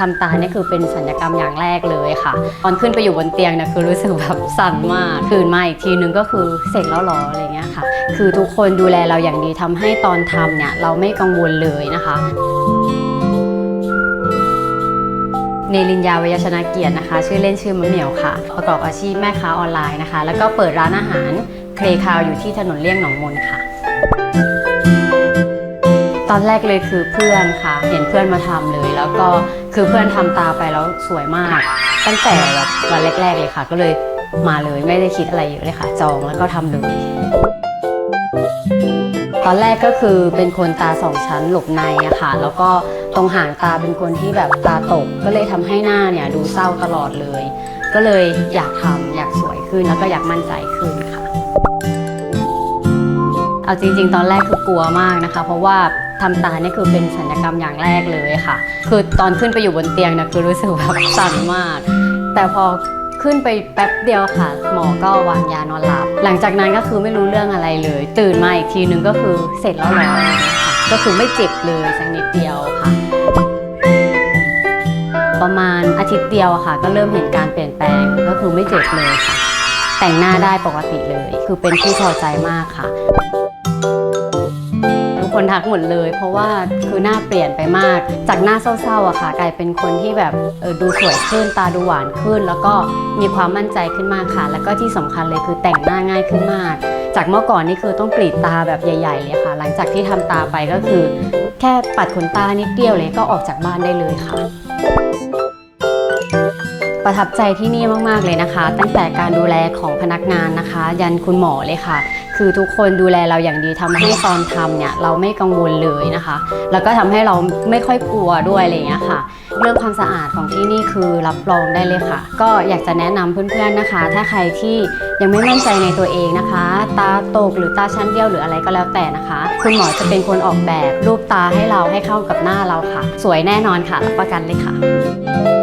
ทำตาเนี่ยคือเป็นสัญญกรรมอย่างแรกเลยค่ะ ตอนขึ้นไปอยู่บนเตียงเนี่ยคือรู้สึกแบบสั่นมากตื่นมาอีกทีนึงก็คือเสร็จแล้วเหรออะไรเงี้ยค่ะ คือทุกคนดูแลเราอย่างดีทำให้ตอนทำเนี่ยเราไม่กังวลเลยนะคะเนลินยาวยชนะเกียรตินะคะ ชื่อเล่นชื่อมะเหมียวค่ะ ประกอบอาชีพแม่ค้าออนไลน์นะคะ แล้วก็เปิดร้านอาหารเคลคาวอยู่ที่ถนนเลี่ยงหนองมนค่ะ ตอนแรกเลยคือเพื่อนค่ะ เห็นเพื่อนมาทำเลยแล้วก็ คือเพื่อนทำตาไปแล้วสวยมาก ตั้งแต่แบบวันแรก ๆ เลยค่ะ ก็เลยมาเลยไม่ได้คิดอะไรเยอะเลยค่ะ จองแล้วก็ทำเลยตอนแรกก็คือเป็นคนตาสองชั้นหลบในอะค่ะ แล้วก็ตรงหางตาเป็นคนที่แบบตาตก ก็เลยทำให้หน้าเนี่ยดูเศร้าตลอดเลย ก็เลยอยากทำอยากสวยขึ้นแล้วก็อยากมั่นใจขึ้นค่ะ เอาจริง ๆ ตอนแรกคือกลัวมากนะคะ เพราะว่า ทำตาเนี่ยคือเป็นสัญญกรรมอย่างแรกเลยค่ะ คือตอนขึ้นไปอยู่บนเตียงเนี่ยคือรู้สึกแบบสั่นมาก แต่พอขึ้นไปแป๊บเดียวค่ะ หมอก็วางยานอนหลับ หลังจากนั้นก็คือไม่รู้เรื่องอะไรเลย ตื่นมาอีกทีนึงก็คือเสร็จแล้วเหรออะไรอย่างเงี้ยค่ะก็คือไม่เจ็บเลยสักนิดเดียวค่ะประมาณอาทิตย์เดียวค่ะ ก็เริ่มเห็นการเปลี่ยนแปลงก็คือไม่เจ็บเลยค่ะ แต่งหน้าได้ปกติเลย คือเป็นที่พอใจมากค่ะ คนทักหมดเลย เพราะว่าคือหน้าเปลี่ยนไปมาก จากหน้าเศร้าๆอะค่ะ กลายเป็นคนที่แบบเออดูสวยขึ้นตาดูหวานขึ้น แล้วก็มีความมั่นใจขึ้นมากค่ะ แล้วก็ที่สำคัญเลยคือแต่งหน้าง่ายขึ้นมาก จากเมื่อก่อนนี่คือต้องกรีดตาแบบใหญ่ ๆ เลยค่ะ หลังจากที่ทำตาไปก็คือ แค่ปัดขนตานิดเดียวเลยก็ออกจากบ้านได้เลยค่ะประทับใจที่นี่มาก ๆ เลยนะคะ ตั้งแต่การดูแลของพนักงานนะคะ ยันคุณหมอเลยค่ะ คือทุกคนดูแลเราอย่างดีทำให้ตอนทำเนี่ยเราไม่กังวลเลยนะคะ แล้วก็ทำให้เราไม่ค่อยกลัวด้วยอะไรเงี้ยค่ะ เรื่องความสะอาดของที่นี่คือรับรองได้เลยค่ะ ก็อยากจะแนะนำเพื่อนๆนะคะ ถ้าใครที่ยังไม่มั่นใจในตัวเองนะคะ ตาตกหรือตาชั้นเดียวหรืออะไรก็แล้วแต่นะคะ คุณหมอจะเป็นคนออกแบบรูปตาให้เราให้เข้ากับหน้าเราค่ะ สวยแน่นอนค่ะรับประกันเลยค่ะ